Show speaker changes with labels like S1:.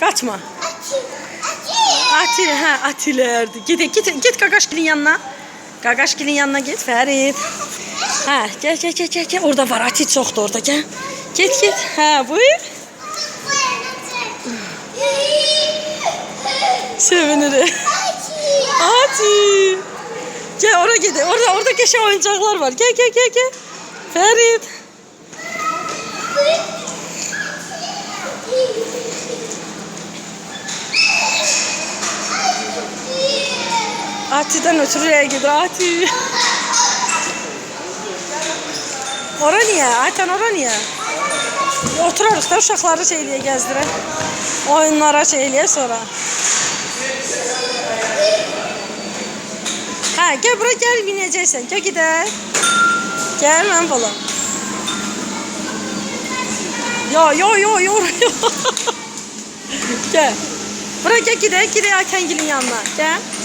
S1: Kaçma. Atil, ha Atilerdi. Git, git, git Gagaşgil'in yanına. Gagaşgil'in yanına git Ferit. Ha gel gel gel gel gel. Orada var Atil çoktu orada gel. Git git. Ha buyur. Sevinir. Atil. Gel oraya git. Orada orada geçen oyuncaklar var. Gel gel gel gel. Ferit. Ati'den ötürü nereye gidiyor Ati? Ora niye? Ayten ora niye? Oturarız da uşaqları şeyliyə gəzdirə. Oyunlara şeyliyə sonra. Hə, gəl bura gəl binəcəksən. Gəl gedək. Gəl mən balam. Yo yo yo yo yo. gəl. Bura gəl gedək, gedək Aytəngilin yanına. Gəl.